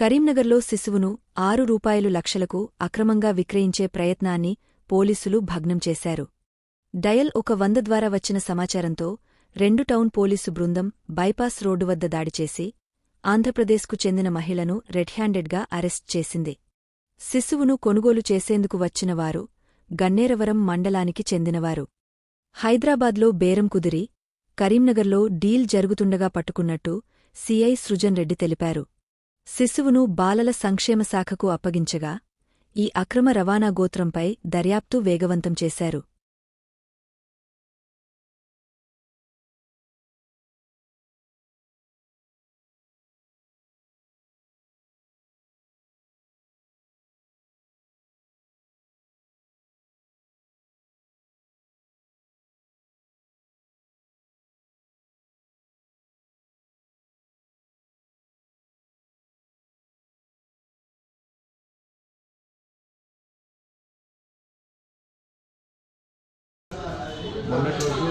కరీంనగర్లో శిశువును ఆరు రూపాయలు లక్షలకు అక్రమంగా విక్రయించే ప్రయత్నాన్ని పోలీసులు భగ్నం చేశారు. డయల్ ఒక వంద ద్వారా వచ్చిన సమాచారంతో రెండు టౌన్ పోలీసు బృందం బైపాస్ రోడ్డు వద్ద దాడి చేసి ఆంధ్రప్రదేశ్కు చెందిన మహిళను రెడ్ హ్యాండెడ్గా అరెస్ట్ చేసింది. శిశువును కొనుగోలు చేసేందుకు వచ్చినవారు గన్నేరవరం మండలానికి చెందినవారు. హైదరాబాద్లో బేరం కుదిరి కరీంనగర్లో డీల్ జరుగుతుండగా పట్టుకున్నట్టు సీఐ సృజన్ రెడ్డి తెలిపారు. శిశువును బాలల సంక్షేమ శాఖకు అప్పగించగా ఈ అక్రమ రవాణా గోత్రంపై దర్యాప్తు వేగవంతం చేశారు. మొన్నటి రోజు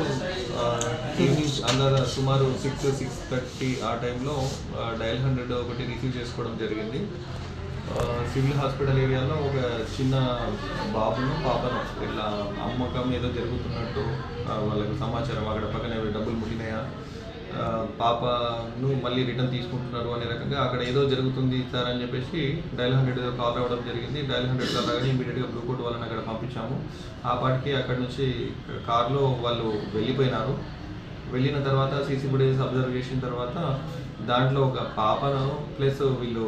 ఈవినింగ్ అందర సుమారు సిక్స్ సిక్స్ థర్టీ ఆ టైంలో డయల్ హండ్రెడ్ ఒకటి రిసీవ్ చేసుకోవడం జరిగింది. ఆ, సివిల్ హాస్పిటల్ ఏరియాలో ఒక చిన్న బాబును పాపను ఇట్లా అమ్మకం ఏదో జరుగుతున్నట్టు వాళ్ళకి సమాచారం అక్కడ పక్కనే పాపను మళ్ళీ రిటర్న్ తీసుకుంటున్నారు అనే రకంగా అక్కడ ఏదో జరుగుతుంది సార్ అని చెప్పేసి డైల్ హండ్రెడ్ కాల్ రావడం జరిగింది. డైల్ హండ్రెడ్ కాల్ రాగానే ఇమీడియట్గా బ్లూ కోట్ వాళ్ళని అక్కడ పంపించాము. ఆ పాటికి అక్కడ నుంచి కార్లో వాళ్ళు వెళ్ళిపోయినారు. వెళ్ళిన తర్వాత సీసీ ఫుటేజెస్ అబ్జర్వ్ చేసిన తర్వాత దాంట్లో ఒక పాపను ప్లస్ వీళ్ళు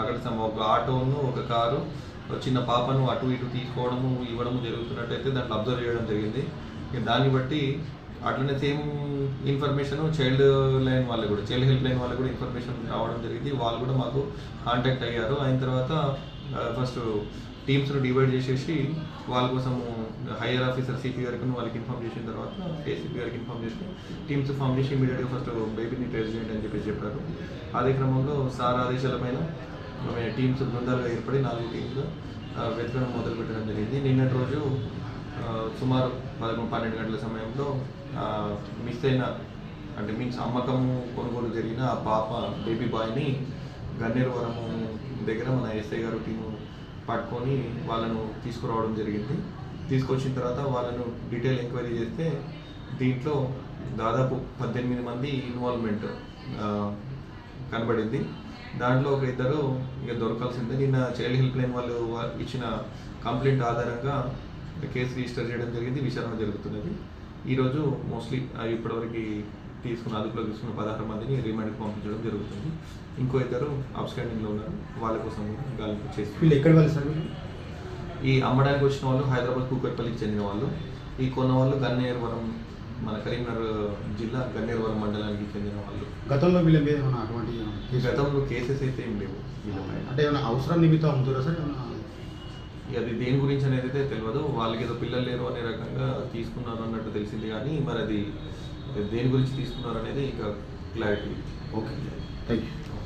అక్కడ ఒక ఆటోను ఒక కారు ఒక చిన్న పాపను అటు ఇటు తీసుకోవడము ఇవ్వడము జరుగుతున్నట్టయితే దాంట్లో అబ్జర్వ్ చేయడం జరిగింది. దాన్ని బట్టి అట్లనే సేమ్ ఇన్ఫర్మేషన్ చైల్డ్ లైన్ వాళ్ళు కూడా చైల్డ్ హెల్ప్ లైన్ వాళ్ళు కూడా ఇన్ఫర్మేషన్ రావడం జరిగింది. వాళ్ళు కూడా మాకు కాంటాక్ట్ అయ్యారు. అయిన తర్వాత ఫస్ట్ టీమ్స్ను డివైడ్ చేసేసి వాళ్ళ కోసము హైయర్ ఆఫీసర్ సిపి గారికి వాళ్ళకి ఇన్ఫామ్ చేసిన తర్వాత ఏసీపీ గారికి ఇన్ఫార్మ్ చేసి టీమ్స్ ఫామ్ చేసి ఇమీడియట్గా ఫస్ట్ బేబీని ట్రేస్ చేయండి అని చెప్పేసి చెప్పారు. అదే క్రమంలో సార్ ఆదేశాల పైన టీమ్స్ బృందాలుగా ఏర్పడి నాలుగు టీమ్స్ వెతకడం మొదలు పెట్టడం జరిగింది. నిన్నటి రోజు సుమారు పదకొండు పన్నెండు గంటల సమయంలో మిస్ అయిన అంటే మీన్స్ అమ్మకము కొనుగోలు జరిగిన ఆ పాప బేబీ బాయ్ని గన్నేరువరము దగ్గర మన ఎస్ఐ గారు టీము పట్టుకొని వాళ్ళను తీసుకురావడం జరిగింది. తీసుకొచ్చిన తర్వాత వాళ్ళను డీటెయిల్ ఎంక్వైరీ చేస్తే దీంట్లో దాదాపు పద్దెనిమిది మంది ఇన్వాల్వ్మెంట్ కనబడింది. దాంట్లో ఒక ఇద్దరు ఇక దొరకాల్సిందే. నిన్న చైల్డ్ హెల్ప్ లైన్ వాళ్ళు ఇచ్చిన కంప్లైంట్ ఆధారంగా కేసు రిజిస్టర్ చేయడం జరిగింది విచారణ జరుగుతున్నది. ఈరోజు మోస్ట్లీ ఇప్పటివరకు తీసుకున్న అదుపులో తీసుకున్న పదహారు మందిని రిమాండ్కి పంపించడం జరుగుతుంది. ఇంకో ఇద్దరు అబ్స్టాండింగ్లో ఉన్నారు. వాళ్ళ కోసం కూడా గాలింపు చేసి వీళ్ళు ఎక్కడ వాళ్ళు సార్? ఈ అమ్మడానికి వచ్చిన వాళ్ళు హైదరాబాద్ కూకట్పల్లికి చెందిన వాళ్ళు. ఈ కొన్న వాళ్ళు గన్నేరువరం మన కరీంనగర్ జిల్లా గన్నేరువరం మండలానికి చెందిన వాళ్ళు. గతంలో వీళ్ళ మీద ఏమైనా అటువంటి గతంలో కేసెస్ అయితే ఏం లేవు అంటే ఏమైనా అవసరం నిమిత్తం అమ్ముతారా సార్? ఏమైనా అది దేని గురించి అనేది అయితే తెలియదు వాళ్ళకి ఏదో పిల్లలు లేరు అనే రకంగా తీసుకున్నారు అన్నట్టు తెలిసింది కానీ మరి అది దేని గురించి తీసుకున్నారు అనేది ఇంకా క్లారిటీ ఓకే థ్యాంక్ యూ